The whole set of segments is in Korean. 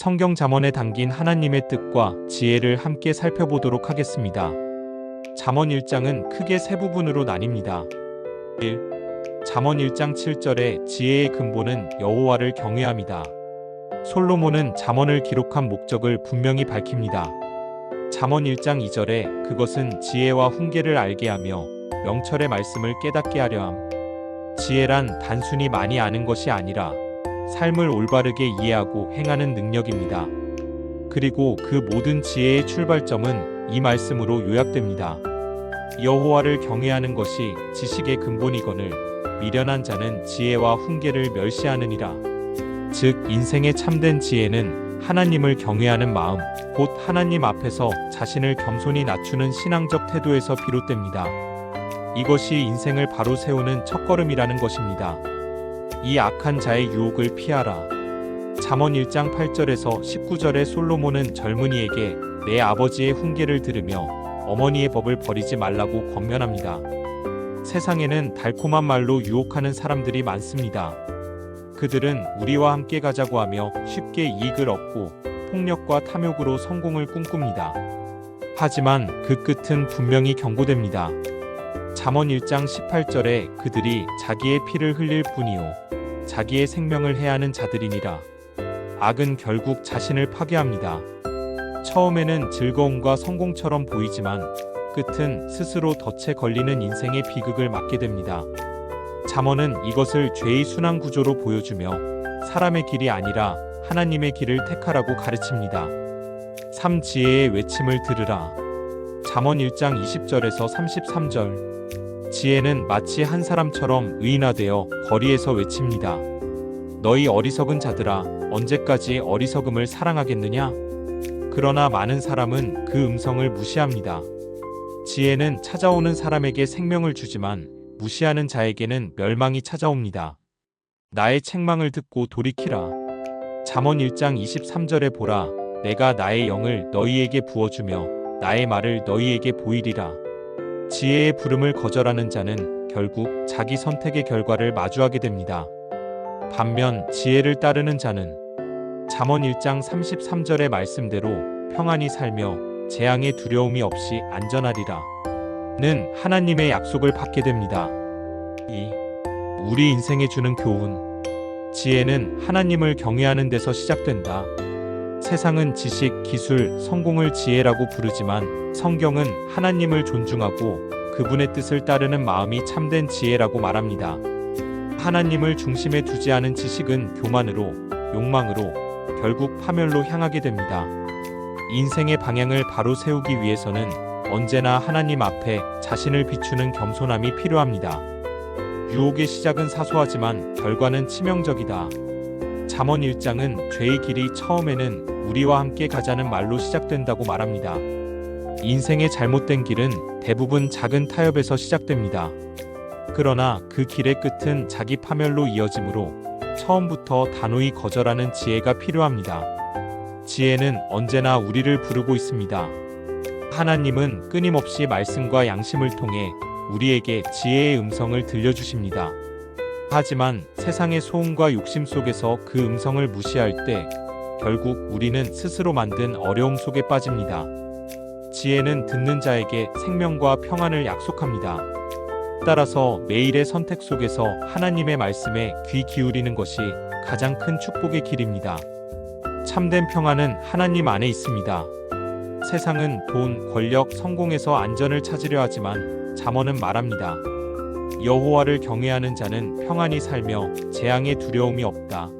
성경 잠언에 담긴 하나님의 뜻과 지혜를 함께 살펴보도록 하겠습니다. 잠언 1장은 크게 세 부분으로 나뉩니다. 1. 잠언 1장 7절에 지혜의 근본은 여호와를 경외함이다. 솔로몬은 잠언을 기록한 목적을 분명히 밝힙니다. 잠언 1장 2절에 그것은 지혜와 훈계를 알게 하며 명철의 말씀을 깨닫게 하려 함. 지혜란 단순히 많이 아는 것이 아니라 삶을 올바르게 이해하고 행하는 능력입니다. 그리고 그 모든 지혜의 출발점은 이 말씀으로 요약됩니다. 여호와를 경외하는 것이 지식의 근본이거늘 미련한 자는 지혜와 훈계를 멸시하느니라. 즉 인생의 참된 지혜는 하나님을 경외하는 마음, 곧 하나님 앞에서 자신을 겸손히 낮추는 신앙적 태도에서 비롯됩니다. 이것이 인생을 바로 세우는 첫걸음이라는 것입니다. 이 악한 자의 유혹을 피하라. 잠언 1장 8절에서 19절에 솔로몬은 젊은이에게 내 아버지의 훈계를 들으며 어머니의 법을 버리지 말라고 권면합니다. 세상에는 달콤한 말로 유혹하는 사람들이 많습니다. 그들은 우리와 함께 가자고 하며 쉽게 이익을 얻고 폭력과 탐욕으로 성공을 꿈꿉니다. 하지만 그 끝은 분명히 경고됩니다. 잠언 1장 18절에 그들이 자기의 피를 흘릴 뿐이요 자기의 생명을 해하는 자들이니라. 악은 결국 자신을 파괴합니다. 처음에는 즐거움과 성공처럼 보이지만 끝은 스스로 덫에 걸리는 인생의 비극을 맞게 됩니다. 잠언은 이것을 죄의 순환 구조로 보여주며 사람의 길이 아니라 하나님의 길을 택하라고 가르칩니다. 삼지혜의 외침을 들으라. 잠언 1장 20절에서 33절. 지혜는 마치 한 사람처럼 의인화되어 거리에서 외칩니다. 너희 어리석은 자들아, 언제까지 어리석음을 사랑하겠느냐? 그러나 많은 사람은 그 음성을 무시합니다. 지혜는 찾아오는 사람에게 생명을 주지만 무시하는 자에게는 멸망이 찾아옵니다. 나의 책망을 듣고 돌이키라. 잠언 1장 23절에 보라. 내가 나의 영을 너희에게 부어주며 나의 말을 너희에게 보이리라. 지혜의 부름을 거절하는 자는 결국 자기 선택의 결과를 마주하게 됩니다. 반면 지혜를 따르는 자는 잠언 1장 33절의 말씀대로 평안히 살며 재앙의 두려움이 없이 안전하리라. 는 하나님의 약속을 받게 됩니다. 2. 우리 인생에 주는 교훈. 지혜는 하나님을 경외하는 데서 시작된다. 세상은 지식, 기술, 성공을 지혜라고 부르지만 성경은 하나님을 존중하고 그분의 뜻을 따르는 마음이 참된 지혜라고 말합니다. 하나님을 중심에 두지 않은 지식은 교만으로, 욕망으로, 결국 파멸로 향하게 됩니다. 인생의 방향을 바로 세우기 위해서는 언제나 하나님 앞에 자신을 비추는 겸손함이 필요합니다. 유혹의 시작은 사소하지만 결과는 치명적이다. 잠언 1장은 죄의 길이 처음에는 우리와 함께 가자는 말로 시작된다고 말합니다. 인생의 잘못된 길은 대부분 작은 타협에서 시작됩니다. 그러나 그 길의 끝은 자기 파멸로 이어지므로 처음부터 단호히 거절하는 지혜가 필요합니다. 지혜는 언제나 우리를 부르고 있습니다. 하나님은 끊임없이 말씀과 양심을 통해 우리에게 지혜의 음성을 들려주십니다. 하지만 세상의 소음과 욕심 속에서 그 음성을 무시할 때 결국 우리는 스스로 만든 어려움 속에 빠집니다. 지혜는 듣는 자에게 생명과 평안을 약속합니다. 따라서 매일의 선택 속에서 하나님의 말씀에 귀 기울이는 것이 가장 큰 축복의 길입니다. 참된 평안은 하나님 안에 있습니다. 세상은 돈, 권력, 성공에서 안전을 찾으려 하지만 잠언은 말합니다. 여호와를 경외하는 자는 평안히 살며 재앙의 두려움이 없다.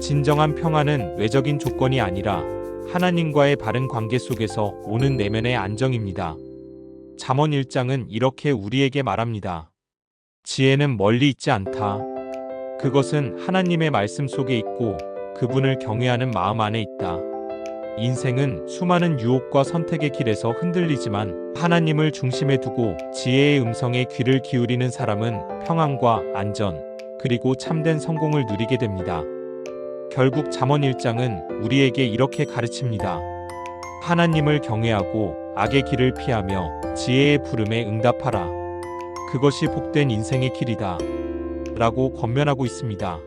진정한 평안은 외적인 조건이 아니라 하나님과의 바른 관계 속에서 오는 내면의 안정입니다. 잠언 1장은 이렇게 우리에게 말합니다. 지혜는 멀리 있지 않다. 그것은 하나님의 말씀 속에 있고 그분을 경외하는 마음 안에 있다. 인생은 수많은 유혹과 선택의 길에서 흔들리지만 하나님을 중심에 두고 지혜의 음성에 귀를 기울이는 사람은 평안과 안전, 그리고 참된 성공을 누리게 됩니다. 결국 잠언 1장은 우리에게 이렇게 가르칩니다. 하나님을 경외하고 악의 길을 피하며 지혜의 부름에 응답하라. 그것이 복된 인생의 길이다. 라고 권면하고 있습니다.